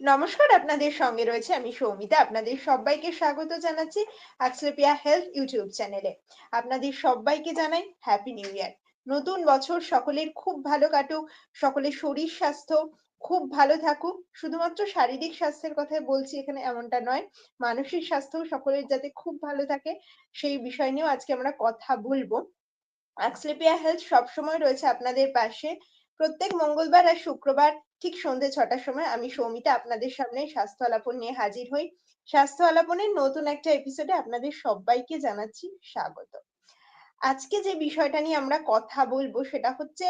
নমস্কার, আপনাদের সঙ্গে রয়েছে আমি সৌমিতা। আপনাদের সবাইকে স্বাগত জানাচ্ছি অ্যাক্সলেপিয়া হেলথ ইউটিউব চ্যানেলে। আপনাদের সবাইকে জানাই হ্যাপি নিউ ইয়ার নতুন বছর সকলের খুব ভালো কাটুক, সকলের শরীর স্বাস্থ্য খুব ভালো থাকুক। শুধুমাত্র শারীরিক স্বাস্থ্যের কথাই বলছি, এখানে এমনটা নয়। মানসিক স্বাস্থ্য সকলের যাতে খুব ভালো থাকে, সেই বিষয় নিয়েও আজকে আমরা কথা বলব। অ্যাক্সলেপিয়া হেলথ সবসময় রয়েছে আপনাদের পাশে। প্রত্যেক মঙ্গলবার আর শুক্রবার ঠিক সন্ধ্যে ছটার সময় আমি সৌমিতা আপনাদের সামনে স্বাস্থ্য আলাপন নিয়ে হাজির হই। স্বাস্থ্য আলাপনের নতুন একটা এপিসোডে আপনাদের সবাইকে জানাচ্ছি স্বাগত। আজকে যে বিষয়টা নিয়ে আমরা কথা বলব সেটা হচ্ছে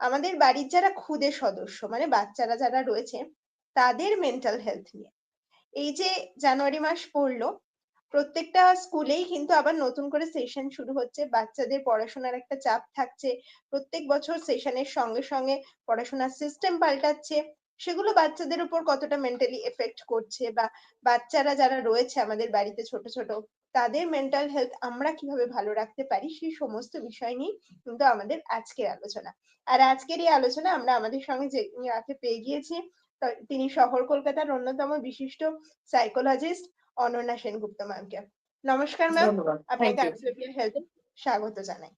আমাদের বাড়ির যারা খুদে সদস্য মানে বাচ্চারা যারা রয়েছে, তাদের মেন্টাল হেলথ নিয়ে। এই যে জানুয়ারি মাস পড়ল প্রত্যেকটা স্কুলেই কিন্তু আবার নতুন করে সেশন শুরু হচ্ছে। বাচ্চাদের পড়াশোনার একটা চাপ থাকছে। প্রত্যেক বছর সেশনের সঙ্গে সঙ্গে পড়াশোনার সিস্টেম পাল্টাচ্ছে। সেগুলো বাচ্চাদের উপর কতটা মেন্টালি এফেক্ট করছে বা বাচ্চারা যারা রয়েছে আমাদের বাড়িতে ছোট ছোট, তাদের মেন্টাল হেলথ আমরা কীভাবে ভালো রাখতে পারি সেই সমস্ত বিষয় নিয়ে কিন্তু আমাদের আজকের আলোচনা। আর আজকের এই আলোচনা আমরা আমাদের সঙ্গে যে পেয়ে গিয়েছি তিনি শহর কলকাতার অন্যতম বিশিষ্ট সাইকোলজিস্ট অনন্যা সেনগুপ্ত ম্যামকে নমস্কার ম্যাম আপনাকে অ্যাক্সিপিয়ার হেলথে স্বাগত জানাই।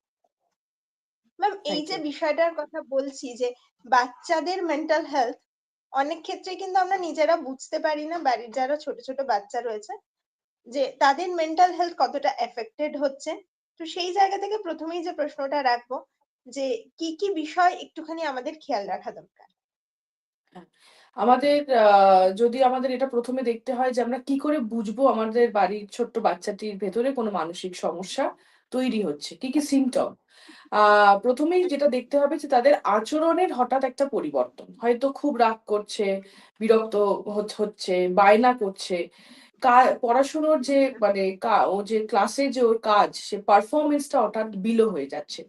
ম্যাম এই যে বিষয়টার কথা বলছি যে বাচ্চাদের মেন্টাল হেলথ অনেক ক্ষেত্রে কিন্তু আমরা নিজেরা বুঝতে পারি না বাড়ির যারা ছোট ছোট বাচ্চা রয়েছে যে তাদের মেন্টাল হেলথ কতটা এফেক্টেড হচ্ছে। তো সেই জায়গা থেকে প্রথমেই যে প্রশ্নটা রাখব যে কি কি বিষয় একটুখানি আমাদের খেয়াল রাখা দরকার। হ্যাঁ, আমাদের যদি আমাদের এটা প্রথমে দেখতে হয় যে আমরা কি করে বুঝব আমাদের বাড়ির ছোট্ট বাচ্চাটির ভেতরে কোনো মানসিক সমস্যা তৈরি হচ্ছে? কি কি সিমটম প্রথমেই যেটা দেখতে হবে যে তাদের আচরণের হঠাৎ একটা পরিবর্তন। হয়তো খুব রাগ করছে বিরক্ত হচ্ছে বায়না করছে। পড়াশোনার যে মানে ও যে ক্লাসে যে ওর কাজ সে পারফরমেন্সটা হঠাৎ বিলো হয়ে যাচ্ছে।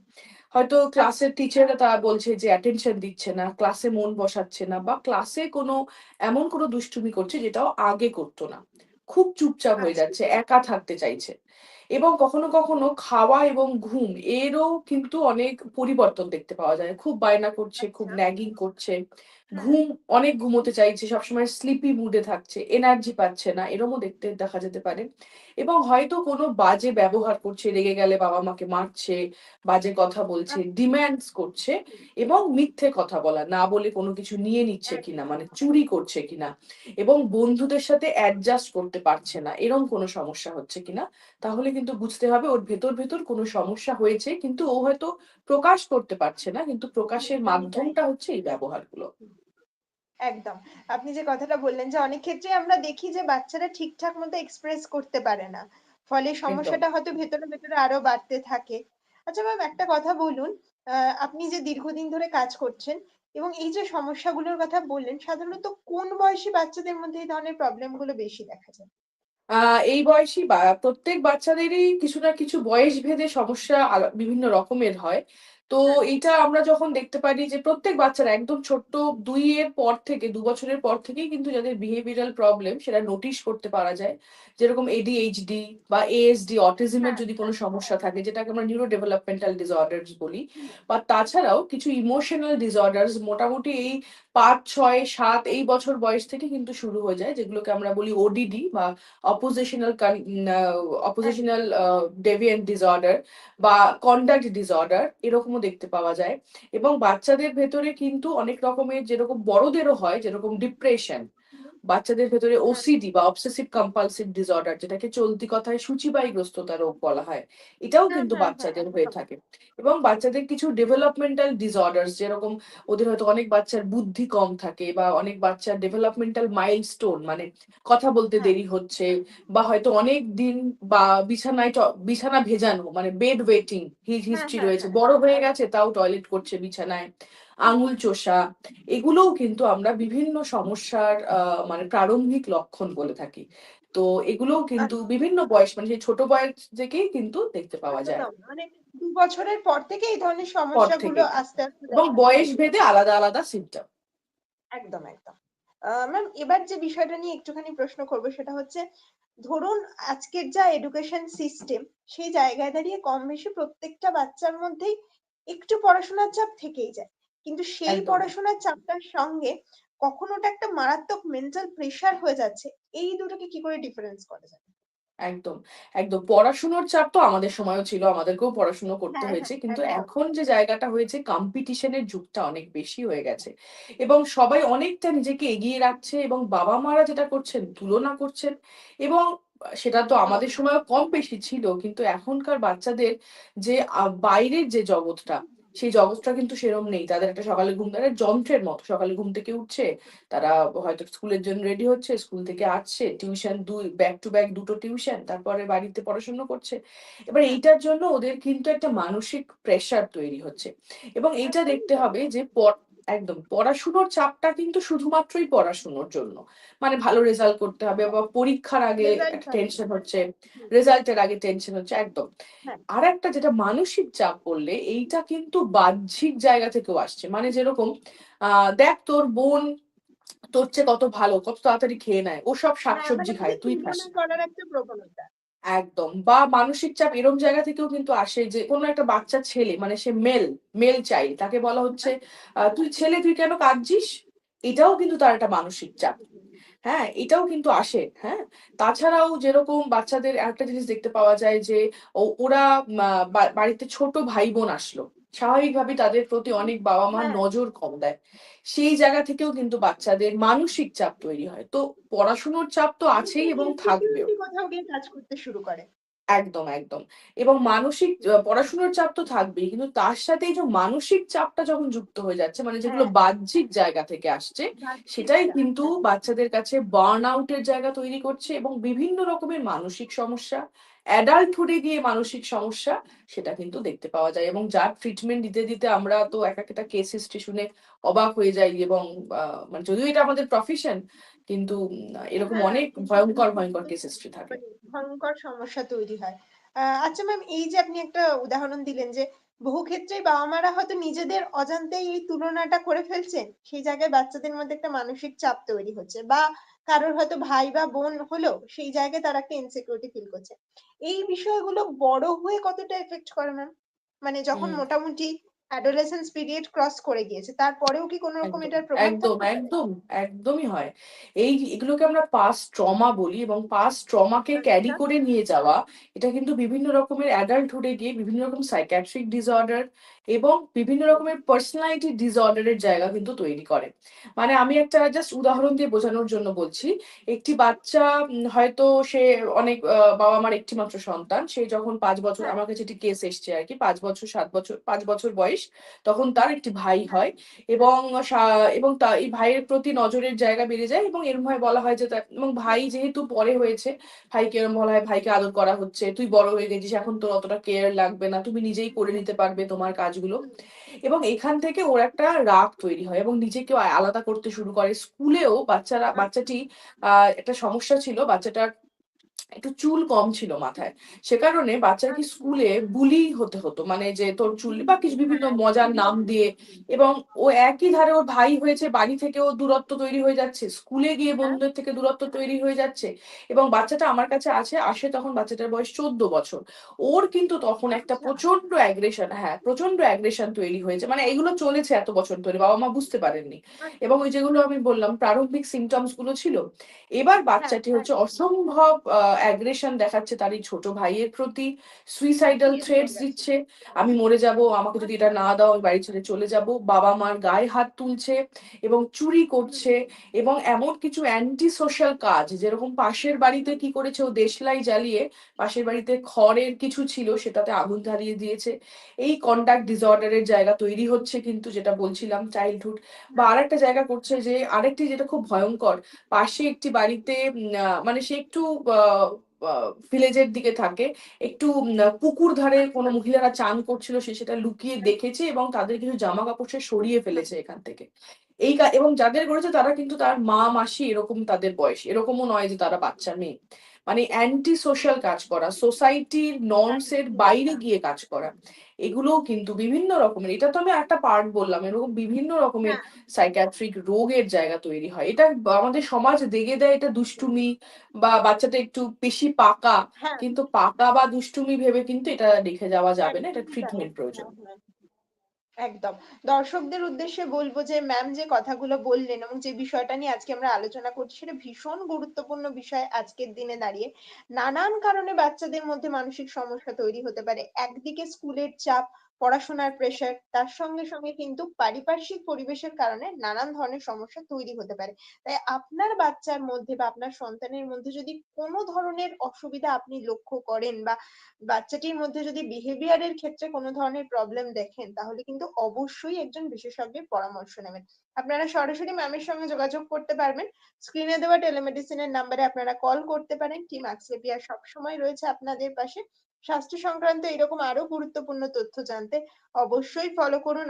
হয়তো ক্লাসের টিচাররা তারা বলছে যে অ্যাটেনশন দিচ্ছে না ক্লাসে মন বসাচ্ছে না বা ক্লাসে কোনো এমন কোনো দুষ্টুমি করছে যেটাও আগে করতো না খুব চুপচাপ হয়ে আচ্ছা। যাচ্ছে একা থাকতে চাইছে এবং কখনো কখনো খাওয়া এবং ঘুম এরও কিন্তু অনেক পরিবর্তন দেখতে পাওয়া যায় খুব বায়না করছে খুব ন্যাগিং আচ্ছা। করছে ঘুম অনেক ঘুমোতে চাইছে সবসময় স্লিপি মুডে থাকছে এনার্জি পাচ্ছে না এরমও দেখতে দেখা যেতে পারে। এবং হয়তো কোনো বাজে ব্যবহার করছে রেগে গেলে বাবা মাকে মারছে বাজে কথা বলছে ডিম্যান্ডস করছে এবং মিথ্যে কথা বলা না বলে কোনো কিছু নিয়ে নিচ্ছে কিনা মানে চুরি করছে কিনা এবং বন্ধুদের সাথে অ্যাডজাস্ট করতে পারছে না এরম কোনো সমস্যা হচ্ছে কিনা তাহলে কিন্তু বুঝতে হবে ওর ভেতর ভেতর কোনো সমস্যা হয়েছে কিন্তু ও হয়তো প্রকাশ করতে পারছে না কিন্তু প্রকাশের মাধ্যমটা হচ্ছে এই ব্যবহারগুলো। একদম। আপনি যে কথাটা বললেন যে অনেক ক্ষেত্রে আমরা দেখি যে বাচ্চারা ঠিকঠাক মতো এক্সপ্রেস করতে পারে না। ফলে সমস্যাটা হয়তো ভেতরে ভেতরে আরও বাড়তে থাকে। আচ্ছা ম্যাম একটা কথা বলুন। আপনি যে দীর্ঘদিন ধরে কাজ করছেন এবং এই যে সমস্যাগুলোর কথা বললেন সাধারণত কোন বয়সী বাচ্চাদের মধ্যে এই ধরনের প্রবলেমগুলো বেশি দেখা যায়? এই বয়সী বা প্রত্যেক বাচ্চাদেরই কিছু না কিছু বয়স ভেদে সমস্যা বিভিন্ন রকমের হয়। তো হ্যাঁ। এটা আমরা যখন দেখতে পারি যে প্রত্যেক বাচ্চারা একদম ছোট্ট দুই এর পর থেকে দু বছরের পর থেকেই কিন্তু যাদের বিহেভিয়ারাল প্রবলেম সেটা নোটিশ করতে পারা যায় যেরকম এডিএইচডি বা এএসডি অটিজমের যদি কোনো সমস্যা থাকে যেটাকে আমরা নিউরো ডেভেলপমেন্টাল ডিসঅর্ডার বলি বা তাছাড়াও কিছু ইমোশনাল ডিসঅর্ডার্স মোটামুটি এই পাঁচ, ছয়, সাত এই বছর বয়স থেকে কিন্তু শুরু হয়ে যায়, যেগুলোকে আমরা বলি ওডিডি বা অপোজিশনাল অপোজিশনাল ডেভিয়েন্ট ডিসঅর্ডার বা কন্ডাক্ট ডিসঅর্ডার এরকমও দেখতে পাওয়া যায়। এবং বাচ্চাদের ভেতরে কিন্তু অনেক রকমের যেরকম বড়দেরও হয়, যেরকম ডিপ্রেশন বাচ্চাদের ভেতরে ওসিডি বা অবসেসিভ কম্পালসিভ ডিসঅর্ডার যেটাকে চলতি কথায় সূচিবাহী রোগ বলা হয় এটাও হ্যাঁ, কিন্তু হ্যাঁ, বাচ্চাদের হ্যাঁ, হয়ে থাকে। এবং বাচ্চাদের কিছু ডেভেলপমেন্টাল ডিসঅর্ডার্স যেরকম ওদের হয়তো অনেক বাচ্চার বুদ্ধি কম থাকে বা অনেক বাচ্চার ডেভেলপমেন্টাল মাইলস্টোন মানে কথা বলতে দেরি হচ্ছে বা হয়তো অনেক দিন বা বিছানায় বিছানা ভেজানো মানে বেড ওয়েটিং হিস্ট্রি রয়েছে বড় হয়ে গেছে তাও টয়লেট করছে বিছানায়। আঙুল চোষা এগুলোও কিন্তু আমরা বিভিন্ন সমস্যার মানে প্রারম্ভিক লক্ষণ বলে থাকি। তো এগুলোও কিন্তু আচ্ছা। বিভিন্ন বয়স মানে সেই ছোট বয়স থেকেই কিন্তু দেখতে পাওয়া যায়। মানে দু বছরের পর থেকে এই ধরনের সমস্যাগুলো আস্তে আস্তে এবং বয়স ভেদে আলাদা আলাদা সিমটম একদম একদম। ম্যাম এবার যে বিষয়টা নিয়ে একটুখানি প্রশ্ন করব সেটা হচ্ছে ধরুন আজকের যা এডুকেশন সিস্টেম সেই জায়গায় দাঁড়িয়ে কম বেশি প্রত্যেকটা বাচ্চার মধ্যেই একটু পড়াশোনার চাপ থেকেই যায়। কিন্তু সেই পড়াশোনার চাপটার সঙ্গে কখন ওটা একটা মারাত্মক মেন্টাল প্রেশার হয়ে যাচ্ছে এই দুটোকে কি করে ডিফারেন্স করা যায়? একদম একদম। পড়াশুনোর চাপ তো আমাদের সময়ও ছিল আমাদেরকেও পড়াশুনো করতে হ্যাঁ, হয়েছে হ্যাঁ, কিন্তু এখন যে জায়গাটা হয়েছে কম্পিটিশনের যুগটা অনেক বেশি হয়ে গেছে। এবং সবাই অনেকটা নিজেকে এগিয়ে রাখছে এবং বাবা মারা যেটা করছেন তুলনা করছেন এবং সেটা তো আমাদের সময়ও কম বেশি ছিল কিন্তু এখনকার বাচ্চাদের যে বাইরের যে জগৎটা সেই জগৎটা কিন্তু সেরম নেই। তাদের একটা সকালে ঘুম তারা যন্ত্রের মতো। সকালে ঘুম থেকে উঠছে তারা হয়তো স্কুলের জন্য রেডি হচ্ছে স্কুল থেকে আসছে টিউশন দুই ব্যাক টু ব্যাক দুটো টিউশন তারপরে বাড়িতে পড়াশোনা করছে। এবার এইটার জন্য ওদের কিন্তু একটা মানসিক প্রেশার তৈরি হচ্ছে। এবং এইটা দেখতে হবে যে একদম। পড়াশুনোর চাপটা কিন্তু শুধুমাত্রই পড়াশুনোর জন্য। মানে ভালো রেজাল্ট করতে হবে বা পরীক্ষার আগে। টেনশন হচ্ছে রেজাল্টের আগে টেনশন হচ্ছে একদম। হ্যাঁ। আর একটা যেটা মানসিক চাপ বললে এইটা কিন্তু বাহ্যিক জায়গা থেকেও আসছে। মানে যেরকম আহ দেখ তোর বোন তোর চেয়ে কত ভালো কত তাড়াতাড়ি খেয়ে নেয় ও সব হ্যাঁ, শাকসবজি মানে খায় তুই খাস। করার একটা প্রবণতা। একদম। বা মানসিক চাপ এরম জায়গা থেকেও কিন্তু আসে যে, কোনো একটা বাচ্চা ছেলে মানে সে মেল মেল চাইল্ড তাকে বলা হচ্ছে তুই ছেলে, তুই কেন কাঁদছিস? এটাও কিন্তু তার একটা মানসিক চাপ। হ্যাঁ এটাও কিন্তু আসে হ্যাঁ। তাছাড়াও যেরকম বাচ্চাদের একটা জিনিস দেখতে পাওয়া যায় যে ওরা বাড়িতে ছোট ভাই বোন আসলো। স্বাভাবিকভাবেই তাদের প্রতি অনেক বাবা মা হ্যাঁ। নজর কম দেয়। সেই জায়গা থেকেও কিন্তু বাচ্চাদের মানসিক চাপ তৈরি হয়। তো পড়াশুনোর চাপ তো আছেই এবং থাকবেও। কোথাও গিয়ে কাজ করতে শুরু করে। একদম একদম। এবং মানসিক পড়াশোনার চাপ তো থাকবেই। কিন্তু তার সাথে এই যে মানসিক চাপটা যখন যুক্ত হয়ে যাচ্ছে মানে যেগুলো হ্যাঁ। বাহ্যিক জায়গা থেকে আসছে সেটাই কিন্তু বাচ্চাদের কাছে বার্ন আউটের জায়গা তৈরি করছে এবং বিভিন্ন রকমের মানসিক সমস্যা অ্যাডাল্টহুডে গিয়ে মানসিক সমস্যা সেটা কিন্তু দেখতে পাওয়া যায়। এবং যার ট্রিটমেন্ট দিতে দিতে আমরা তো এক একটা কেস হিস্ট্রি শুনে অবাক হয়ে যাই এবং মানে যদিও এটা আমাদের প্রফেশন কিন্তু এরকম হ্যাঁ, অনেক ভয়ঙ্কর ভয়ঙ্কর কেস হিস্ট্রি থাকে। ভয়ঙ্কর সমস্যা তৈরি হয়। আচ্ছা ম্যাম এই যে আপনি একটা উদাহরণ দিলেন যে বহু ক্ষেত্রে বাবা মারা হয়তো নিজেদের অজান্তেই এই তুলনাটা করে ফেলছেন সেই জায়গায় বাচ্চাদের মধ্যে একটা মানসিক চাপ তৈরি হচ্ছে বা কারোর হয়তো ভাই বা বোন হলো সেই জায়গায় তারা একটা ইনসিকিউরিটি ফিল করছে। এই বিষয়গুলো বড় হয়ে কতটা এফেক্ট করে ম্যাম মানে যখন মোটামুটি অ্যাডোলেসেন্স পিরিয়ড ক্রস করে গিয়েছে তারপরেও কি কোনো রকম এটার প্রভাব একদম একদম একদমই হয়। এই এগুলোকে আমরা পাস্ট ট্রমা বলি এবং পাস্ট ট্রমাকে ক্যারি। করে নিয়ে যাওয়া এটা কিন্তু বিভিন্ন রকমের অ্যাডাল্টহুডে গিয়ে বিভিন্ন রকম সাইকিয়াট্রিক ডিসঅর্ডার এবং বিভিন্ন রকমের পার্সোনালিটি ডিসঅর্ডারের জায়গা কিন্তু তৈরি করে মানে আমি একটা জাস্ট উদাহরণ দিয়ে বোঝানোর জন্য বলছি একটি বাচ্চা হয়তো সে অনেক বাবা মার একটি মাত্র সন্তান সে যখন পাঁচ বছর হ্যাঁ। আমার কাছে একটি কেস এসছে আর কি পাঁচ বছর সাত বছর পাঁচ বছর বয়স তখন তার একটি ভাই হয় এবং এবং তা এই ভাইয়ের প্রতি নজরের জায়গা বেড়ে যায় এবং এরম ভাবে বলা হয় যে এবং ভাই যেহেতু পরে হয়েছে ভাইকে এরম বলা হয় ভাইকে আদর করা হচ্ছে তুই বড় হয়ে গেছিস এখন তোর অতটা কেয়ার লাগবে না তুমি নিজেই করে নিতে পারবে তোমার কাজগুলো। এবং এখান থেকে ওর একটা রাগ তৈরি হয় এবং নিজেকে আলাদা করতে শুরু করে। স্কুলেও বাচ্চারা বাচ্চাটি আহ একটা সমস্যা ছিল বাচ্চাটার একটু চুল কম ছিল মাথায়। সে কারণে বাচ্চাকে স্কুলে বুলি হতে হতো। মানে যে তোর চুল বা কিছু বিভিন্ন মজার নাম দিয়ে এবং ও একই ধারে ওর ভাই হয়েছে বাড়ি থেকেও দূরত্ব তৈরি হয়ে যাচ্ছে স্কুলে গিয়ে বন্ধুদের থেকে দূরত্ব তৈরি হয়ে যাচ্ছে এবং বাচ্চাটা আমার কাছে আছে আসে তখন বাচ্চাটার বয়স চোদ্দ বছর। ওর কিন্তু তখন একটা প্রচণ্ড অ্যাগ্রেশন হ্যাঁ প্রচণ্ড অ্যাগ্রেশন তৈরি হয়েছে। মানে এগুলো চলেছে এত বছর ধরে বাবা মা বুঝতে পারেননি। এবং ওই যেগুলো আমি বললাম প্রারম্ভিক সিমটমসগুলো ছিল। এবার বাচ্চাটি হ্যাঁ। হচ্ছে অসম্ভব অ্যাগ্রেশন দেখাচ্ছে তার এই ছোট ভাইয়ের প্রতি সুইসাইডাল থ্রেটস দিচ্ছে। আমি মরে যাব আমাকে যদি এটা না দাও আমি বাড়ি ছেড়ে চলে যাব। বাবা মার গায়ে হাত তুলছে এবং চুরি করছে এবং এমন কিছু অ্যান্টি সোশ্যাল কাজ যেরকম পাশের বাড়িতে কি করেছে ও দেশলাই জ্বালিয়ে পাশের বাড়িতে খড়ের কিছু ছিল সেটাতে আগুন ধরিয়ে দিয়েছে। এই কন্ডাক্ট ডিসঅর্ডারের জায়গা তৈরি হচ্ছে কিন্তু যেটা বলছিলাম চাইল্ডহুড বা আরেকটা জায়গা করছে যে আরেকটি যেটা খুব ভয়ঙ্কর পাশে একটি বাড়িতে মানে সে একটু ভিলেজের দিকে থাকে। একটু পুকুর ধারে কোনো মহিলারা চান করছিল, সে সেটা লুকিয়ে দেখেছে এবং তাদের কিছু জামা কাপড় সে সরিয়ে ফেলেছে এখান থেকে। এই এবং যাদের করেছে তারা কিন্তু তার মা, মাসি এরকম তাদের বয়স। এরকমও নয় যে তারা বাচ্চা মেয়ে। মানে অ্যান্টি সোশ্যাল কাজ করা সোসাইটির নর্মস এর বাইরে গিয়ে কাজ করা এগুলোও কিন্তু বিভিন্ন রকমের এটা তো আমি একটা পার্ট বললাম এরকম বিভিন্ন রকমের হ্যাঁ। সাইকিয়াট্রিক রোগের জায়গা তৈরি হয় এটা আমাদের সমাজ দেখে দেয় এটা দুষ্টুমি বা বাচ্চাটা একটু বেশি পাকা হ্যাঁ কিন্তু পাকা বা দুষ্টুমি ভেবে কিন্তু এটা রেখে যাওয়া যাবে না এটা ট্রিটমেন্ট প্রয়োজন হ্যাঁ, হ্যাঁ। একদম। দর্শকদের উদ্দেশ্যে বলব যে ম্যাম যে কথাগুলো বললেন এবং যে বিষয়টা নিয়ে আজকে আমরা আলোচনা করছি সেটা ভীষণ গুরুত্বপূর্ণ বিষয় আজকের দিনে দাঁড়িয়ে। নানান কারণে বাচ্চাদের মধ্যে মানসিক সমস্যা তৈরি হতে পারে। একদিকে স্কুলের চাপ, পড়াশোনার প্রেশার তার সঙ্গে, সঙ্গে কিন্তু পারিপার্শ্বিক পরিবেশের কারণে নানান ধরনের সমস্যা তৈরি হতে পারে। তাই আপনার বাচ্চার মধ্যে বা আপনার সন্তানের মধ্যে যদি কোনো ধরনের অসুবিধা আপনি লক্ষ্য করেন বা বাচ্চাটির মধ্যে যদি বিহেভিয়ার এর ক্ষেত্রে কোনো ধরনের প্রবলেম দেখেন তাহলে কিন্তু অবশ্যই একজন বিশেষজ্ঞের পরামর্শ নেবেন। আপনারা সরাসরি ম্যামের সঙ্গে যোগাযোগ করতে পারবেন। স্ক্রিনে দেওয়া টেলিমেডিসিনের নাম্বারে আপনারা কল করতে পারেন। টিম আক্সেপিয়া সবসময় রয়েছে আপনাদের পাশে। স্বাস্থ্য সংক্রান্ত এরকম আরও গুরুত্বপূর্ণ তথ্য জানতে অবশ্যই ফলো করুন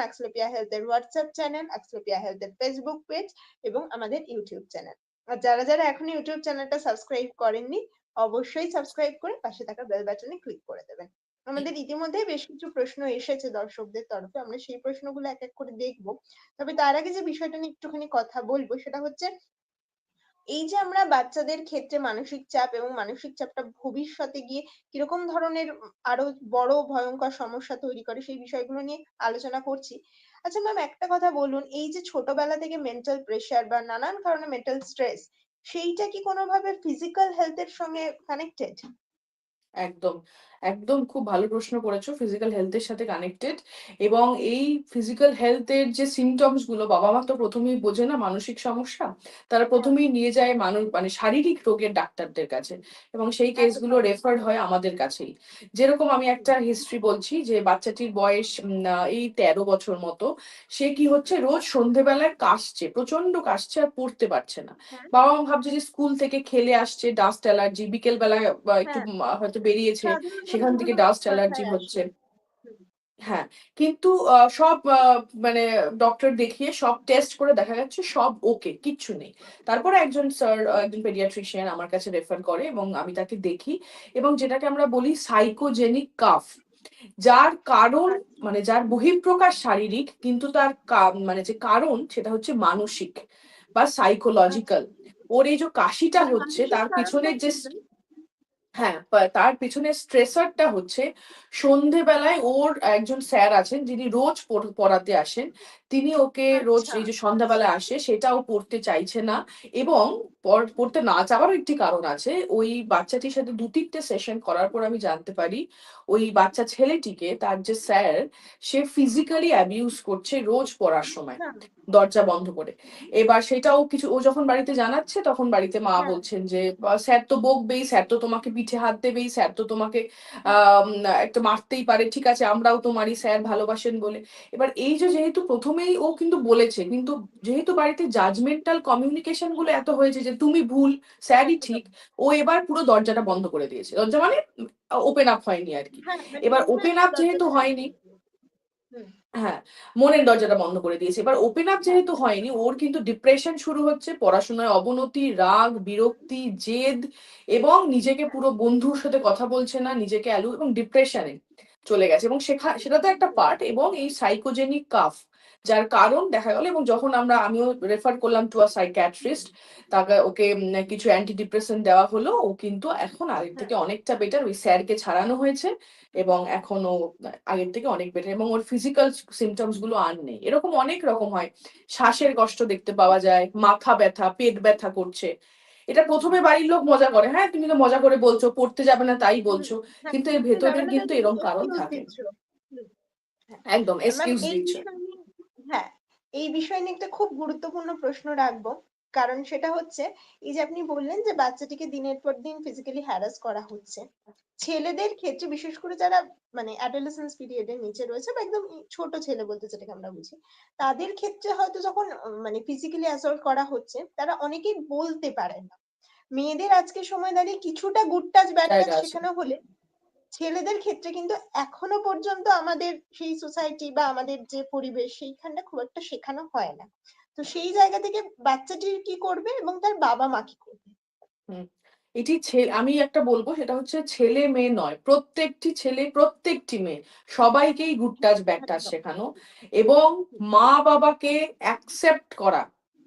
হেলথ এর হোয়াটসঅ্যাপ চ্যানেল, আক্সলেপিয়া হেলথ এর ফেসবুক পেজ এবং আমাদের ইউটিউব চ্যানেল। আর যারা, যারা এখনও ইউটিউব চ্যানেলটা সাবস্ক্রাইব করেননি অবশ্যই সাবস্ক্রাইব করে পাশে থাকা বেল বাটনে ক্লিক করে দেবেন। আমাদের ইতিমধ্যে বেশ কিছু প্রশ্ন এসেছে দর্শকদের তরফে। আমরা সেই প্রশ্নগুলো এক, এক করে দেখব। তবে তার আগে যে বিষয়টা নিয়ে একটুখানি কথা বলব সেটা হচ্ছে এই যে আমরা বাচ্চাদের ক্ষেত্রে মানসিক চাপ এবং মানসিক চাপটা ভবিষ্যতে গিয়ে কীরকম ধরনের আরও বড় ভয়ঙ্কর সমস্যা তৈরি করে সেই বিষয়গুলো নিয়ে আলোচনা করছি। আচ্ছা ম্যাম একটা কথা বলুন, এই যে ছোটবেলা থেকে মেন্টাল প্রেশার বা নানান কারণে মেন্টাল স্ট্রেস সেইটা কি কোনোভাবে ফিজিক্যাল হেলথ এর সঙ্গে কানেক্টেড? একদম, একদম খুব ভালো প্রশ্ন করেছ। ফিজিক্যাল হেলথ এর সাথে কানেক্টেড এবং এই ফিজিক্যাল হেলথ এর যে সিম্পটমসগুলো বাবা-মা তো প্রথমেই বোঝে না মানসিক সমস্যা। তারা প্রথমেই নিয়ে যায় মানু মানে শারীরিক রোগের ডাক্তারদের কাছে এবং সেই কেসগুলো। রেফার্ড হয় আমাদের কাছেই। যেরকম আমি একটা হিস্ট্রি বলছি যে বাচ্চাটির বয়স এই ১৩ বছর মতো। সে কি হচ্ছে রোজ সন্ধেবেলায় কাশছে, প্রচণ্ড কাশছে আর পড়তে পারছে না। হ্যাঁ, বাবা-মা ভাবছে যে স্কুল থেকে খেলে আসছে, ডাস্ট অ্যালার্জি, বিকেল বেলায় একটু হ্যাঁ। হয়তো বেরিয়েছে, সেখান থেকে ডাস্ট অ্যালার্জি হচ্ছে। হ্যাঁ, কিন্তু সব মানে ডক্টর দেখিয়ে সব টেস্ট করে দেখা যাচ্ছে সব ওকে, কিচ্ছু নেই। তারপরে একজন স্যার একজন পেডিয়াট্রিশিয়ান আমার কাছে রেফার করে এবং আমি তাকে দেখি এবং যেটাকে আমরা বলি সাইকোজেনিক কাফ। যার কারণ মানে যার বহিঃপ্রকাশ শারীরিক কিন্তু তার মানে যে কারণ সেটা হচ্ছে মানসিক বা সাইকোলজিক্যাল। আচ্ছা। ওর এই যে কাশিটা মানে হচ্ছে তার পিছনের যে? হ্যাঁ, তার পেছনের স্ট্রেসারটা হচ্ছে সন্ধেবেলায় ওর একজন স্যার আছেন যিনি রোজ পড়াতে আসেন। তিনি ওকে রোজ আচ্ছা, এই যে সন্ধ্যাবেলায় আসে সেটা ও পড়তে চাইছে না এবং পড়তে না চাওয়ারও একটি কারণ আছে। ওই বাচ্চাটির সাথে ২-৩ টে সেশন করার পর আমি জানতে পারি ওই বাচ্চা ছেলেটিকে তার যে স্যার সে ফিজিক্যালি অ্যাবিউজ করছে রোজ পড়ার সময়। আচ্ছা। দরজা বন্ধ করে। এবার সেটাও কিছু ও যখন বাড়িতে জানাচ্ছে তখন বাড়িতে মা হ্যাঁ, বলছেন যে, স্যার তো বকবেই, স্যার তো তোমাকে পিঠে হাত দেবেই, স্যার তো তোমাকে একটা মারতেই পারে। ঠিক আছে আমরাও তো মারি, স্যার ভালোবাসেন বলে।" এবার এই যে যেহেতু প্রথমেই ও কিন্তু বলেছে, কিন্তু যেহেতু বাড়িতে জাজমেন্টাল কমিউনিকেশনগুলো এত হয়েছে যে, "তুমি ভুল, স্যারই ঠিক।" ও এবার পুরো দরজাটা বন্ধ করে দিয়েছে। দরজা মানে ওপেন আপ হয়নি আরকি। হ্যাঁ, মানে এবার ওপেন আপ যেহেতু হয়নি হ্যাঁ, মনের দরজাটা বন্ধ করে দিয়েছে। এবার ওপেন আপ হ্যাঁ, যেহেতু হয়নি, ওর কিন্তু ডিপ্রেশন শুরু হচ্ছে, পড়াশোনায় অবনতি, রাগ, বিরক্তি, জেদ এবং নিজেকে পুরো বন্ধুর সাথে কথা বলছে না, নিজেকে অ্যালু এবং ডিপ্রেশনে চলে গেছে এবং সেটা তো একটা পার্ট এবং এই সাইকোজেনিক কাফ যার কারণ দেখা গেল এবং যখন আমরা আমিও রেফার করলাম টু আ সাইকিয়াট্রিস্ট তাকে ওকে কিছু অ্যান্টি ডিপ্রেসেন্ট দেওয়া হলো। ও কিন্তু এখন আগের হ্যাঁ, থেকে অনেকটা বেটার। ওই স্যারকে ছাড়ানো হয়েছে এবং এখন ও আগের থেকে অনেক বেটার এবং ওর ফিজিক্যাল সিম্পটমসগুলো আর নেই। এরকম অনেক রকম হয়। শ্বাসের কষ্ট দেখতে পাওয়া যায়, মাথা ব্যথা, পেট ব্যথা করছে। এটা প্রথমে বাড়ির লোক মজা করে। হ্যাঁ, তুমি তো মজা করে বলছো, পড়তে যাবে না তাই বলছো। হ্যাঁ, কিন্তু এর ভেতরের কিন্তু এরকম কারণ থাকে। হ্যাঁ। একদম এক্সকিউজ দিচ্ছ। এই বিষয় নিয়ে একটা খুব গুরুত্বপূর্ণ প্রশ্ন রাখব। কারণ সেটা হচ্ছে এই যে আপনি বললেন যে বাচ্চাটিকে দিনের পর দিন ফিজিক্যালি হ্যারাস করা হচ্ছে। ছেলেদের ক্ষেত্রে বিশেষ করে যারা মানে অ্যাডোলেসেন্স পিরিয়ডের নিচে রয়েছে বা একদম ছোট ছেলে বলতে যেটাকে আমরা বুঝি। তাদের ক্ষেত্রে হয়তো যখন মানে ফিজিক্যালি অ্যাসল্ট করা হচ্ছে তারা অনেকেই বলতে পারে না। মেয়েদের আজকের সময় দাঁড়িয়ে কিছুটা গুড টাচ ব্যাড টাচ শেখানো হলে ছেলেদের ক্ষেত্রে কিন্তু এখনও পর্যন্ত আমাদের সেই সোসাইটি বা আমাদের যে পরিবেশ সেইখানটা খুব একটা শেখানো হয় না। তো সেই জায়গা থেকে বাচ্চাটি কি করবে এবং তার বাবা-মা কি করবে? এটি আমি একটা বলব সেটা হচ্ছে ছেলে-মেয়ে নয়। প্রত্যেকটি ছেলে, প্রত্যেকটি মেয়ে সবাইকেই গুড টাচ, ব্যাড টাচ শেখানো এবং মা-বাবাকে অ্যাকসেপ্ট করা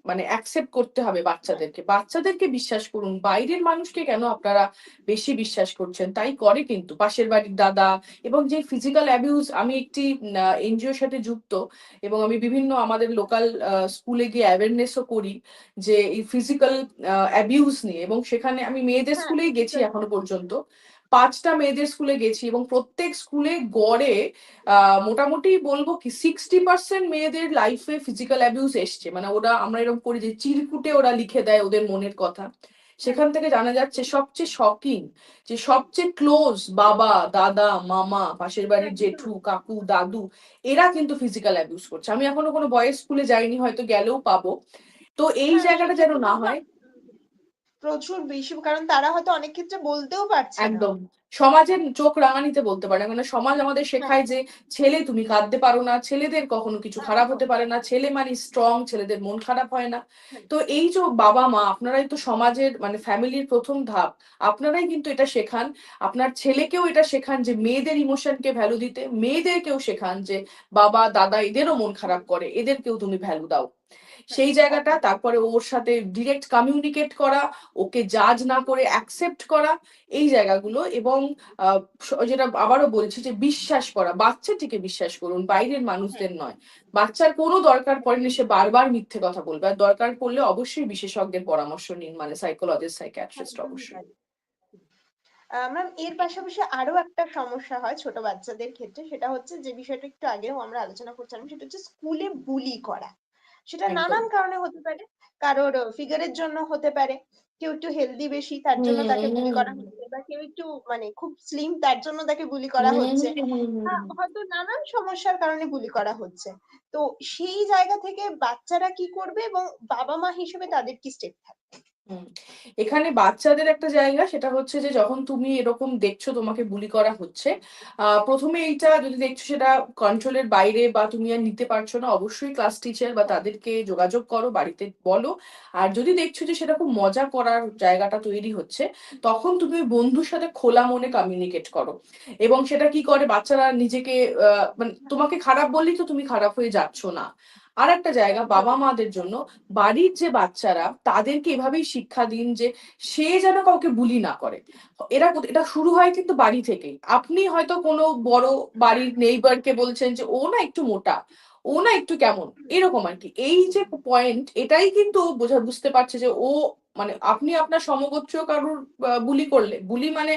মানে অ্যাকসেপ্ট করতে হবে বাচ্চাদেরকে। বাচ্চাদেরকে বিশ্বাস করুন বাইরের মানুষকে কেন আপনারা বেশি বিশ্বাস করছেন? তাই করে কিন্তু। পাশের বাড়ির দাদা এবং যে ফিজিক্যাল অ্যাবিউজ আমি একটি এনজিওর সাথে যুক্ত এবং আমি বিভিন্ন আমাদের লোকাল স্কুলে গিয়ে অ্যাওয়ারনেসও করি যে এই ফিজিক্যাল অ্যাবিউজ নিয়ে এবং সেখানে আমি মেয়েদের হ্যাঁ, স্কুলেই গেছি এখনও পর্যন্ত। পাঁচটা মেয়েদের স্কুলে গেছি এবং প্রত্যেক স্কুলে গড়ে মোটামুটি বলব কি সিক্সটি পার্সেন্ট মেয়েদের লাইফে ফিজিক্যাল অ্যাবিউজ এসছে। মানে ওরা আমরা এরকম করি যে চিরকুটে ওরা লিখে দেয় ওদের মনের কথা। সেখান থেকে জানা যাচ্ছে সবচেয়ে শকিং যে সবচেয়ে ক্লোজ বাবা দাদা মামা পাশের বাড়ির জেঠু কাকু দাদু এরা কিন্তু ফিজিক্যাল অ্যাবিউজ করছে। আমি এখনও কোনো বয়েজ স্কুলে যাইনি হয়তো গেলেও পাবো। তো এই হ্যাঁ, জায়গাটা যেন না হয় প্রচুর বেশি কারণ তারা হয়তো অনেক ক্ষেত্রে বলতেও পারছে একদম। সমাজের চোখ রাঙানিতে বলতে পারে। না কারণ সমাজ আমাদের শেখায় যে ছেলে তুমি কাঁদতে পারো না ছেলেদের কখনো কিছু খারাপ হতে পারে না ছেলে মানে স্ট্রং ছেলেদের মন খারাপ হয় না। তো এই যে বাবা মা আপনারাই তো সমাজের মানে ফ্যামিলির প্রথম ধাপ। আপনারাই কিন্তু এটা শেখান। আপনার ছেলেকেও এটা শেখান যে মেয়েদের ইমোশনকে ভ্যালু দিতে। মেয়েদেরকেও শেখান যে বাবা দাদা এদেরও মন খারাপ করে। এদেরকেও তুমি ভ্যালু দাও। সেই জায়গাটা তারপরে ওর সাথে ডিরেক্ট কমিউনিকেট করা ওকে জাজ না করে অ্যাকসেপ্ট করা এই জায়গাগুলো এবং যেটা আবারও বলছি যে বিশ্বাস করা বাচ্চাটিকে বিশ্বাস করুন বাইরের মানুষদের নয়। বাচ্চার কোনো দরকার পড়েনি সে বারবার মিথ্যে কথা বলবে। আর দরকার পড়লে অবশ্যই বিশেষজ্ঞের পরামর্শ নিন মানে সাইকোলজিস্ট সাইকিয়াট্রিস্ট অবশ্যই। ম্যাম এর পাশাপাশি আরও একটা সমস্যা হয় ছোট বাচ্চাদের ক্ষেত্রে সেটা হচ্ছে যে বিষয়টা একটু আগেও আমরা আলোচনা করছিলাম সেটা হচ্ছে স্কুলে বুলি করা। সেটা নানান কারণে হতে পারে কারোর ফিগারের জন্য হতে পারে কেউ একটু হেলদি বেশি তার জন্য তাকে বুলি করা হচ্ছে বা কেউ একটু মানে খুব স্লিম তার জন্য তাকে বুলি করা হচ্ছে। আহ, হুম। হয়তো নানান সমস্যার কারণে বুলি করা হচ্ছে। তো সেই জায়গা থেকে বাচ্চারা কি করবে এবং বাবা মা হিসেবে তাদের কি স্টেপ থাকবে? এখানে বাচ্চাদের একটা জায়গা সেটা হচ্ছে যে যখন তুমি এরকম দেখছ তোমাকে বুলি করা হচ্ছে আহ প্রথমে এইটা যদি দেখছ সেটা কন্ট্রোলের বাইরে বা তুমি আর নিতে পারছ না অবশ্যই ক্লাস টিচার বা তাদেরকে যোগাযোগ করো বাড়িতে বলো। আর যদি দেখছ যে সেটা খুব মজা করার জায়গাটা তৈরি হচ্ছে তখন তুমি ওই বন্ধুর সাথে খোলা মনে কমিউনিকেট করো। এবং সেটা কি করে? বাচ্চারা নিজেকে আহ, মানে তোমাকে খারাপ বললেই তো তুমি খারাপ হয়ে যাচ্ছ না। আর একটা জায়গা, বাবা মাদের জন্য বাড়ির যে বাচ্চারা, তাদেরকে এভাবেই শিক্ষা দিন যে সে যেন কাউকে বুলি না করে। এরা এটা শুরু হয় কিন্তু বাড়ি থেকেই। আপনি হয়তো কোনো বড় বাড়ির নেইবারকে বলছেন যে, ও না একটু মোটা, ও না একটু কেমন? এরকম আর কি এই যে পয়েন্ট এটাই কিন্তু বোঝা, বুঝতে পারছে যে ও মানে আপনি আপনার সমগোত্রীয় কারুর বুলি করলে, বুলি মানে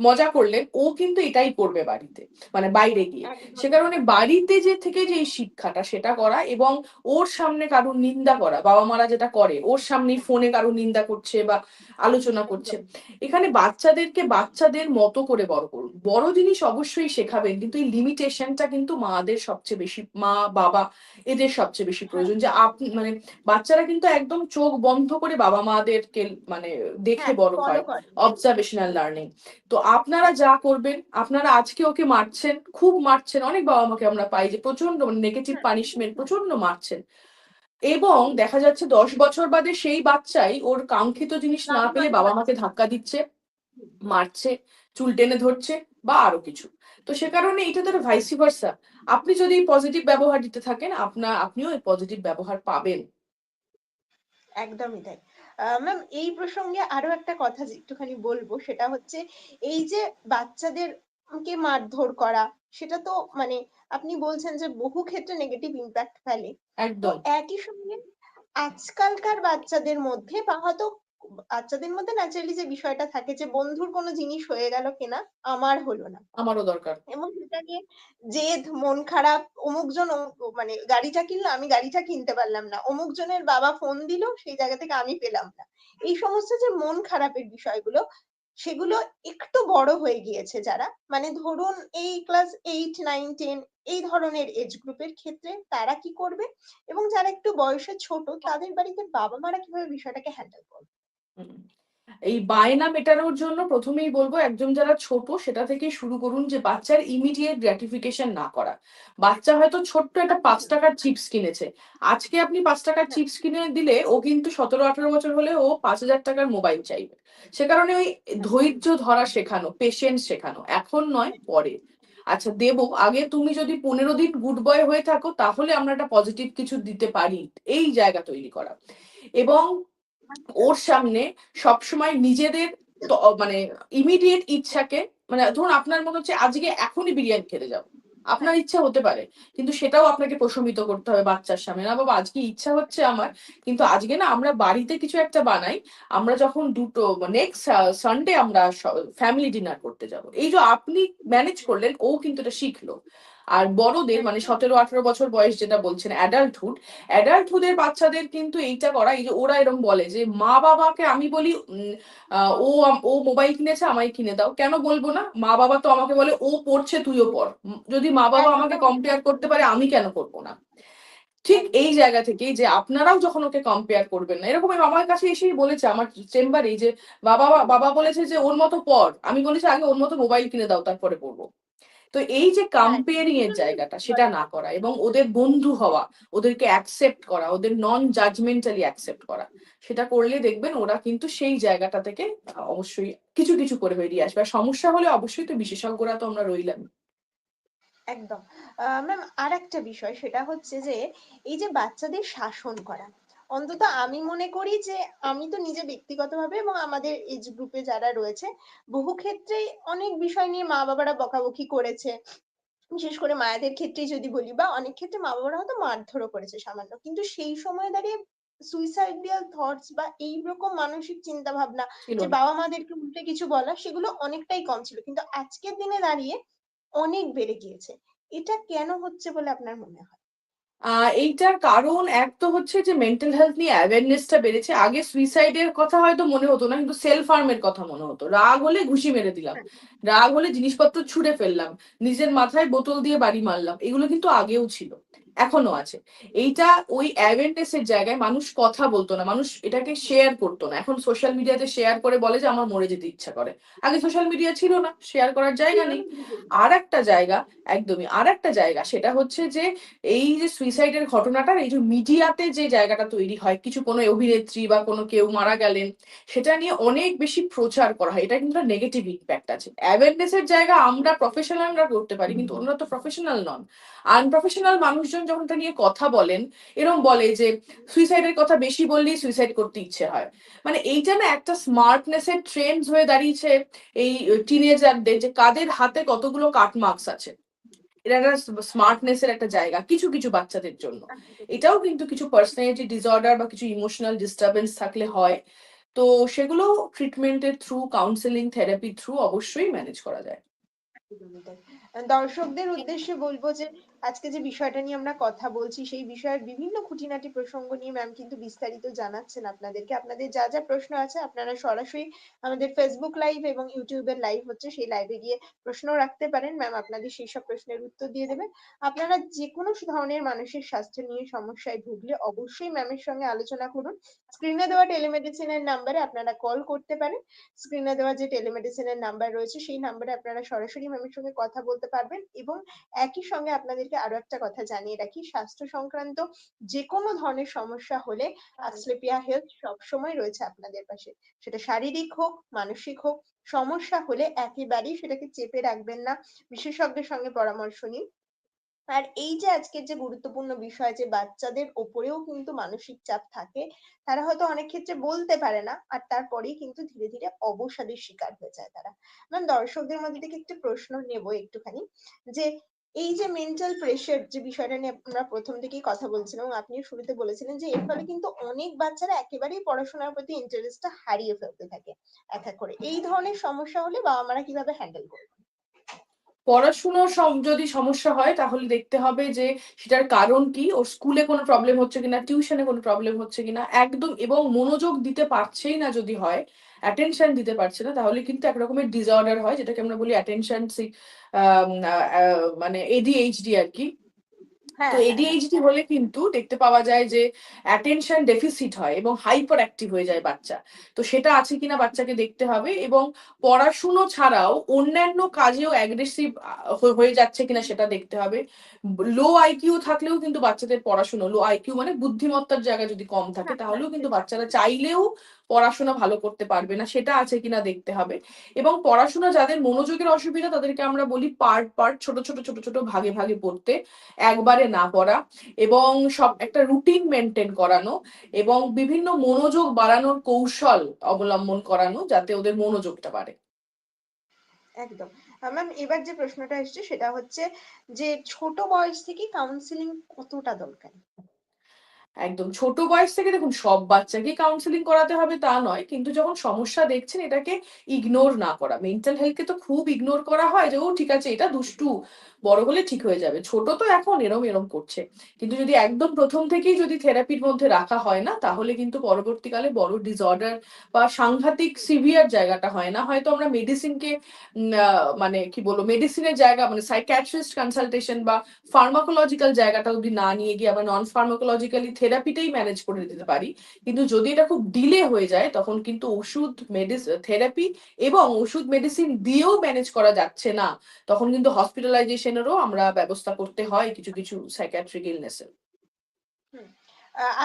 মজা করলেন ও কিন্তু এটাই করবে বাড়িতে মানে বাইরে গিয়ে। সে কারণে বাড়িতে যে থেকে যে শিক্ষাটা সেটা করা এবং ওর সামনে কারুর নিন্দা করা বাবা মারা যেটা করে ওর সামনে ফোনে কারুর নিন্দা করছে বা আলোচনা করছে। এখানে বাচ্চাদেরকে বাচ্চাদের মতো করে বড় করুন। বড় জিনিস অবশ্যই শেখাবেন কিন্তু এই লিমিটেশনটা কিন্তু মাদের সবচেয়ে বেশি মা বাবা এদের সবচেয়ে বেশি প্রয়োজন। যে আপনি মানে বাচ্চারা কিন্তু একদম চোখ বন্ধ করে বাবা মাদেরকে মানে দেখে হ্যাঁ, বড় হয়। অবজারভেশনাল লার্নিং তো আপনারা যা করবেন আপনারা আজকে ওকে মারছেন খুব মারছেন অনেক বাবা মাকে আমরা পাই যে প্রচণ্ড নেগেটিভ পানিশমেন্ট প্রচণ্ড মারছেন। এবং দেখা যাচ্ছে দশ বছর বাদে সেই বাচ্চাই ওর কাঙ্ক্ষিত জিনিস না পেলে বাবা মাকে ধাক্কা দিচ্ছে মারছে চুল টেনে ধরছে বা আরও কিছু। তো সে কারণে এটা তো ভাইসি ভার্সা আপনি যদি পজিটিভ ব্যবহার দিতে থাকেন আপনার আপনিও এই পজিটিভ ব্যবহার পাবেন। একদমই তাই। ম্যাম এই প্রসঙ্গে আরও একটা কথা একটুখানি বলব সেটা হচ্ছে এই যে বাচ্চাদের কে মারধর করা সেটা তো মানে আপনি বলছেন যে বহু ক্ষেত্রে নেগেটিভ ইম্প্যাক্ট ফেলে। তো একদম। একই সঙ্গে আজকালকার বাচ্চাদের মধ্যে বা হয়তো বাচ্চাদের মধ্যে ন্যাচারালি যে বিষয়টা থাকে যে বন্ধুর কোনো জিনিস হয়ে গেল কিনা আমার হলো না। আমারও দরকার। এবং সেটা নিয়ে জেদ মন খারাপ অমুক জন অমুক- মানে গাড়িটা কিনলো আমি গাড়িটা কিনতে পারলাম না। অমুক জনের বাবা ফোন দিল সেই জায়গা থেকে আমি পেলাম না। এই সমস্ত যে মন খারাপের বিষয়গুলো সেগুলো একটু বড় হয়ে গিয়েছে যারা। মানে ধরুন এই ক্লাস এইট নাইন টেন এই ধরনের এজ গ্রুপের ক্ষেত্রে তারা কি করবে? এবং যারা একটু বয়সে ছোট তাদের বাড়িতে বাবা মারা কীভাবে বিষয়টাকে হ্যান্ডেল করবে? এই বায়না মেটানোর জন্য প্রথমেই বলব একজন যারা ছোট সেটা থেকে শুরু করুন যে বাচ্চার ইমিডিয়েট গ্র্যাটিফিকেশন না করা। বাচ্চা হয়তো ছোট্ট একটা পাঁচ টাকার চিপস কিনেছে। আজকে আপনি পাঁচ টাকার চিপস কিনে দিলে ও কিন্তু সতেরো, আঠারো বছর হলে ও হাজার টাকার মোবাইল চাইবে। সে কারণে ওই ধৈর্য ধরা শেখানো পেশেন্স শেখানো, এখন নয়, পরে। আচ্ছা দেব, আগে তুমি যদি পনেরো দিন গুড বয় হয়ে থাকো, তাহলে আমরা একটা পজিটিভ কিছু দিতে পারি। এই জায়গা তৈরি করা। এবং ওর সামনে সবসময় নিজেদের মানে ইমিডিয়েট ইচ্ছাকে মানে ধরুন আপনার মনে হচ্ছে আজকে এখনই বিরিয়ানি খেতে যাও আপনার ইচ্ছা হতে পারে, কিন্তু সেটাও আপনাকে প্রশমিত করতে হবে বাচ্চার সামনে। না বাবা, আজকে ইচ্ছা হচ্ছে আমার, কিন্তু আজকে না আমরা বাড়িতে কিছু একটা বানাই, আমরা যখন দুটো নেক্সট সানডে আমরা ফ্যামিলি ডিনার করতে যাব। এই যে আপনি ম্যানেজ করলেন, ও কিন্তু এটা শিখলো। আর বড়দের মানে সতেরো আঠারো বছর বয়স যেটা বলছেন অ্যাডাল্টহুড অ্যাডাল্টহুডের বাচ্চাদের কিন্তু এইটা করা এই যে ওরা এরকম বলে যে মা বাবাকে আমি বলি ও ও মোবাইল কিনেছে আমায় কিনে দাও। কেন বলব না? মা বাবা তো আমাকে বলে ও পড়ছে তুইও পড়। যদি মা বাবা আমাকে কম্পেয়ার করতে পারে আমি কেন করব না? ঠিক এই জায়গা থেকেই যে আপনারাও যখন ওকে কম্পেয়ার করবেন না এরকম আমার কাছে এসেই বলেছে আমার চেম্বারে যে বাবা বাবা বলেছে যে ওর মতো পড়। আমি বলেছি আগে ওর মতো মোবাইল কিনে দাও তারপরে পড়ব। তো এই যে কম্পেয়ারিং এর জায়গাটা সেটা না করা এবং ওদের বন্ধু হওয়া ওদেরকে অ্যাকসেপ্ট করা ওদের নন জাজমেন্টালি অ্যাকসেপ্ট করা সেটা করলে দেখবেন ওরা কিন্তু সেই জায়গাটা থেকে অবশ্যই কিছু কিছু করে বেরিয়ে আসবে। আর সমস্যা হলে অবশ্যই তো বিশেষজ্ঞরা তো আমরা রইলাম একদম। ম্যাম আর একটা বিষয় সেটা হচ্ছে যে এই যে বাচ্চাদের শাসন করা অন্তত আমি মনে করি যে আমি তো নিজে ব্যক্তিগতভাবে এবং আমাদের এজ গ্রুপে যারা রয়েছে বহু ক্ষেত্রে অনেক বিষয় নিয়ে মা বাবারা বকাবকি করেছে। বিশেষ করে মায়েদের ক্ষেত্রেই যদি বলি বা অনেক ক্ষেত্রে মা বাবারা হয়তো মারধরও করেছে সামান্য। কিন্তু সেই সময় দাঁড়িয়ে সুইসাইডিয়াল থটস বা এইরকম মানসিক চিন্তা ভাবনা যে। বাবা মাদেরকে উল্টে কিছু বলা সেগুলো অনেকটাই কম ছিল। কিন্তু আজকের দিনে দাঁড়িয়ে অনেক বেড়ে গিয়েছে। এটা কেন হচ্ছে বলে আপনার মনে হয়? এইটার কারণ এক তো হচ্ছে যে মেন্টাল হেলথ নিয়ে অ্যাওয়ারনেসটা বেড়েছে। আগে সুইসাইডের কথা হয়তো মনে হতো না, কিন্তু সেলফ হার্মের কথা মনে হতো। রাগ হলে ঘুষি মেরে দিলাম, রাগ হলে জিনিসপত্র ছুঁড়ে ফেললাম, নিজের মাথায় বোতল দিয়ে বাড়ি মারলাম, এগুলো কিন্তু আগেও ছিল। এখনও আছে। এইটা ওই অ্যাওয়ারনেস এর জায়গায় মানুষ কথা বলতো না মানুষ এটাকে শেয়ার করতো না। এখন সোশ্যাল মিডিয়াতে শেয়ার করে বলে যে আমার মরে যেতে ইচ্ছা করে। আগে সোশ্যাল মিডিয়া ছিল না শেয়ার করার জায়গা নেই। আর একটা জায়গা একদমই আর একটা জায়গা সেটা হচ্ছে যে এই যে সুইসাইডের ঘটনাটার এই যে মিডিয়াতে যে জায়গাটা তৈরি হয় কিছু কোনো অভিনেত্রী বা কোনো কেউ মারা গেলেন সেটা নিয়ে অনেক বেশি প্রচার করা হয়। এটা কিন্তু নেগেটিভ ইম্প্যাক্ট আছে। অ্যাওয়ারনেস এর জায়গা আমরা প্রফেশনালরা করতে পারি কিন্তু ওনারা তো প্রফেশনাল নন। আনপ্রফেশনাল মানুষজন যখন এটা নিয়ে কথা বলেন এরকম বলে যে সুইসাইডের কথা বেশি বললেই সুইসাইড করতে ইচ্ছে হয়। মানে এইটা না একটা স্মার্টনেস এর ট্রেন্ড হয়ে দাঁড়িয়েছে এই টিনেজারদের যে কাদের হাতে কতগুলো কাট মার্কস আছে। এটা একটা একটা জায়গা, কিছু কিছু বাচ্চাদের জন্য। এটাও কিন্তু কিছু পার্সোনালিটি ডিসঅর্ডার বা কিছু ইমোশনাল ডিস্টারবেন্স থাকলে হয়। তো সেগুলো ট্রিটমেন্টের থ্রু কাউন্সেলিং থেরাপি থ্রু অবশ্যই ম্যানেজ করা যায়। দর্শকদের উদ্দেশ্যে বলব যে আজকে যে বিষয়টা নিয়ে আমরা কথা বলছি, সেই বিষয়ের বিভিন্ন খুঁটিনাটি প্রসঙ্গ নিয়ে ম্যাম কিন্তু বিস্তারিত জানাচ্ছেন আপনাদেরকে। আপনাদের যা যা প্রশ্ন আছে আপনারা সরাসরি আমাদের ফেসবুক লাইভ এবং ইউটিউবের লাইভ হচ্ছে, সেই লাইভে গিয়ে প্রশ্ন রাখতে পারেন। ম্যাম আপনাদের সেই সব প্রশ্নের উত্তর দিয়ে দেবেন। আপনারা যে কোনো ধরনের মানসিক স্বাস্থ্য নিয়ে সমস্যায় ভুগলে অবশ্যই ম্যামের সঙ্গে আলোচনা করুন। স্ক্রিনে দেওয়া টেলিমেডিসিনের নাম্বারে আপনারা কল করতে পারেন। স্ক্রিনে দেওয়া যে টেলিমেডিসিনের নাম্বার রয়েছে, সেই নাম্বারে আপনারা সরাসরি ম্যামের সঙ্গে কথা বলতে পারবেন এবং একই সঙ্গে আপনাদেরকে আরও একটা কথা জানিয়ে রাখি। স্বাস্থ্য সংক্রান্ত যে কোনো ধরনের সমস্যা হলে আসলেপিয়া হেলথ সবসময় রয়েছে আপনাদের পাশে। সেটা শারীরিক হোক মানসিক হোক সমস্যা হলে একেবারেই সেটাকে চেপে রাখবেন না। বিশেষজ্ঞের সঙ্গে পরামর্শ নিন। আর এই যে আজকের যে গুরুত্বপূর্ণ বিষয় যে বাচ্চাদের ওপরেও কিন্তু মানসিক চাপ থাকে তারা হয়তো অনেক ক্ষেত্রে বলতে পারে না আর তারপরেই কিন্তু ধীরে ধীরে অবসাদের শিকার হয়ে যায় তারা। ম্যাম দর্শকদের মধ্যে থেকে একটু প্রশ্ন নেব একটুখানি যে এই যে মেন্টাল প্রেশার যে বিষয়টা নিয়ে আমরা প্রথম থেকেই কথা বলছিলাম, এবং আপনি শুরুতে বলেছিলেন যে এর ফলে কিন্তু অনেক বাচ্চারা একেবারেই পড়াশোনার প্রতি ইন্টারেস্টটা হারিয়ে ফেলতে থাকে, এক এক করে। এই ধরনের সমস্যা হলে বাবা মারা কীভাবে হ্যান্ডেল করবে? পড়াশুনোর সম- যদি সমস্যা হয়, তাহলে দেখতে হবে যে সেটার কারণ কি, ওর স্কুলে কোনো প্রবলেম হচ্ছে কিনা টিউশনে কোনো প্রবলেম হচ্ছে কিনা, একদম এবং মনোযোগ দিতে পারছেই না যদি হয় অ্যাটেনশন দিতে পারছে না, তাহলে কিন্তু একরকমের ডিসঅর্ডার হয়, যেটাকে আমরা বলি অ্যাটেনশন মানে এডিএইচডি আর কি। তো হ্যাঁ। হ্যাঁ এডিএইচডি হলে কিন্তু দেখতে পাওয়া যায় যে অ্যাটেনশন ডেফিসিট হয় এবং হাইপার অ্যাক্টিভ হয়ে যায় বাচ্চা। তো সেটা আছে কিনা বাচ্চাকে দেখতে হবে এবং পড়াশুনো ছাড়াও অন্যান্য কাজেও অ্যাগ্রেসিভ হয়ে যাচ্ছে কিনা সেটা দেখতে হবে। লো আইকিউ থাকলেও কিন্তু বাচ্চাদের পড়াশুনো লো আইকিউ মানে বুদ্ধিমত্তার জায়গা যদি কম থাকে হ্যাঁ, তাহলেও হ্যাঁ, কিন্তু বাচ্চারা চাইলেও পড়াশোনা ভালো করতে পারবে না, সেটা আছে কিনা দেখতে হবে। এবং পড়াশোনা যাদের মনোযোগের অসুবিধা, তাদেরকে আমরা বলি পার্ট পার্ট, ছোট ছোট ছোট ছোট, ভাগে ভাগে পড়তে, একবারে না পড়া এবং সব একটা রুটিন মেনটেন করানো এবং বিভিন্ন মনোযোগ বাড়ানোর কৌশল অবলম্বন করানো যাতে ওদের মনোযোগটা বাড়ে। একদম। ম্যাম এবার যে প্রশ্নটা এসছে সেটা হচ্ছে যে ছোট বয়স থেকে কাউন্সিলিং কতটা দরকার? একদম ছোট বয়স থেকে দেখুন, সব বাচ্চাকে কাউন্সিলিং করাতে হবে তা নয়, কিন্তু যখন সমস্যা দেখছেন, এটাকে ইগনোর না করা। মেন্টাল হেলথকে তো খুব ইগনোর করা হয় যে, ও ঠিক আছে, এটা দুষ্টু। বড় হলে ঠিক হয়ে যাবে। ছোট তো এখন এরম এরম করছে। কিন্তু যদি একদম প্রথম থেকেই যদি থেরাপির মধ্যে রাখা হয় না, তাহলে কিন্তু পরবর্তীকালে বড় ডিসঅর্ডার বা সাংঘাতিক সিভিয়ার জায়গাটা হয় না। হয়তো আমরা মেডিসিনকে মানে কি বলব মেডিসিনের জায়গা মানে সাইক্যাট্রিস্ট কনসালটেশন বা ফার্মাকোলজিক্যাল জায়গাটা অব্দি না নিয়ে গিয়ে আবার নন ফার্মাকোলজিক্যালি থেরাপিটাই ম্যানেজ করে দিতে পারি। কিন্তু যদি এটা খুব ডিলে হয়ে যায়, তখন কিন্তু ওষুধ মেডিস থেরাপি এবং ওষুধ মেডিসিন দিয়েও ম্যানেজ করা যাচ্ছে না। তখন কিন্তু হসপিটালাইজেশনেরও আমরা ব্যবস্থা করতে হয় কিছু কিছু সাইক্যাট্রিক ইলনেসের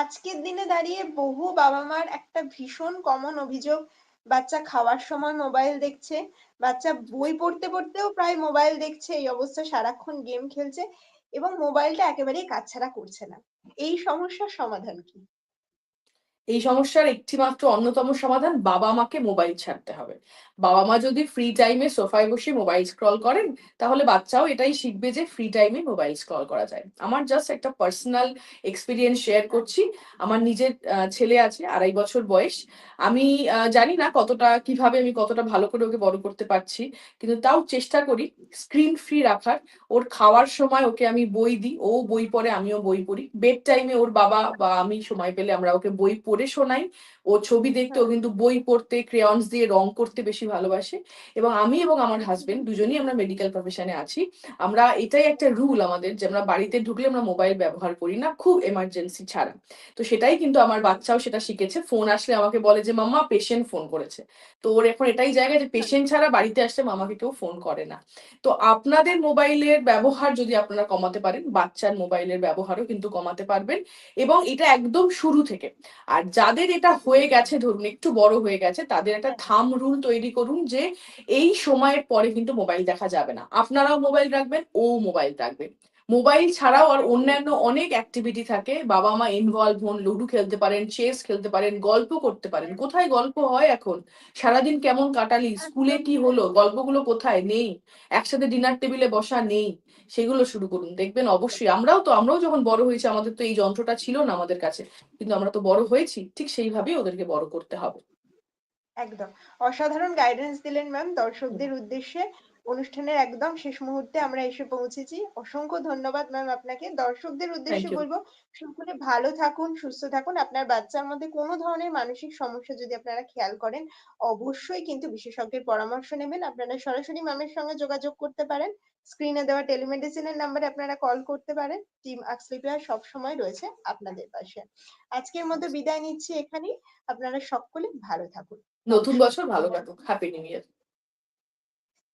আজকের দিনে দাঁড়িয়ে বহু বাবা মার একটা ভীষণ কমন অভিযোগ, বাচ্চা খাওয়ার সময় মোবাইল দেখছে, বাচ্চা বই পড়তে, পড়তেও প্রায় মোবাইল দেখছে, এই অবস্থা সারাক্ষণ গেম খেলছে এবং মোবাইলটা একেবারেই কাছছাড়া করছে না। এই সমস্যার সমাধান কি? এই সমস্যার একটি মাত্র অন্যতম সমাধান বাবা মাকে মোবাইল ছাড়তে হবে। বাবা মা যদি ফ্রি টাইমে সোফায় বসে মোবাইল স্ক্রল করেন, তাহলে বাচ্চাও এটাই শিখবে যে ফ্রি টাইমে মোবাইল স্ক্রল করা যায়। আমার জাস্ট একটা পার্সোনাল এক্সপিরিয়েন্স শেয়ার করছি। আমার নিজের ছেলে আছে, আড়াই বছর বয়স। আমি জানি না কতটা, কীভাবে আমি কতটা ভালো করে ওকে বড় করতে পারছি, কিন্তু তাও চেষ্টা করি স্ক্রিন ফ্রি রাখার। ওর খাওয়ার সময় ওকে আমি বই দিই, ও বই পড়ে, আমিও বই পড়ি। বেড টাইমে ওর বাবা বা আমি সময় পেলে আমরা ওকে বই পড়ে। শোনাই। ও ছবি দেখতে ও কিন্তু বই পড়তে ক্রেয়ন্স দিয়ে রং করতে বেশি ভালোবাসে। এবং আমি এবং আমার হাজবেন্ড দুজনেই আমরা মেডিকেল প্রফেশনে আছি। আমরা এটাই একটা রুল আমাদের যে আমরা বাড়িতে ঢুকলে আমরা মোবাইল ব্যবহার করি না খুব এমার্জেন্সি ছাড়া। তো সেটাই কিন্তু আমার বাচ্চাও সেটা শিখেছে। ফোন আসলে আমাকে বলে যে মাম্মা পেশেন্ট ফোন করেছে। তো ওর এখন এটাই জায়গা যে পেশেন্ট ছাড়া বাড়িতে আসলে মামাকে কেউ ফোন করে না। তো আপনাদের মোবাইলের ব্যবহার যদি আপনারা কমাতে পারেন বাচ্চার মোবাইলের ব্যবহারও কিন্তু কমাতে পারবেন। এবং এটা একদম শুরু থেকে। আর যাদের এটা হয়ে গেছে ধরুন একটু বড় হয়ে গেছে তাদের একটা থাম রুল তৈরি করুন যে এই সময়ের পরে কিন্তু মোবাইল দেখা যাবে না। আপনারাও মোবাইল রাখবেন ও মোবাইল রাখবে। মোবাইল ছাড়াও আর অন্যান্য অনেক অ্যাক্টিভিটি থাকে। বাবা মা ইনভলভ হন লুডো খেলতে পারেন চেস খেলতে পারেন গল্প করতে পারেন। কোথায় গল্প হয় এখন? সারাদিন কেমন কাটালি? স্কুলে কি হলো? গল্পগুলো কোথায়? নেই। একসাথে ডিনার টেবিলে বসা নেই। সেগুলো শুরু করুন। দেখবেন অবশ্যই আমরাও তো আমরাও যখন বড় হয়েছি আমাদের তো এই যন্ত্রটা ছিল না আমাদের কাছে। কিন্তু আমরা তো বড় হয়েছি ঠিক সেইভাবেই ওদেরকে বড় করতে হবে। একদম। অসাধারণ গাইডেন্স দিলেন ম্যাম দর্শকদের উদ্দেশ্যে। অনুষ্ঠানের একদম শেষ মুহূর্তে আমরা এসে পৌঁছেছি। অসংখ্য ধন্যবাদ ম্যাম আপনাকে। দর্শকদের উদ্দেশ্যে বলব সকলে ভালো থাকুন সুস্থ থাকুন। আপনার বাচ্চার মধ্যে কোনো ধরনের মানসিক সমস্যা যদি আপনারা খেয়াল করেন অবশ্যই কিন্তু বিশেষজ্ঞের পরামর্শ নেবেন। আপনারা সরাসরি ম্যামের সঙ্গে যোগাযোগ করতে পারেন। স্ক্রিনে দেওয়া টেলিমেডিসিনের নাম্বারে আপনারা কল করতে পারেন। টিম আকসলিপিয়া সব সময় রয়েছে আপনাদের পাশে। আজকের মতো বিদায় নিচ্ছি এখানেই। আপনারা সকলে ভালো থাকুন। নতুন বছর ভালো কাটুক। Happy new year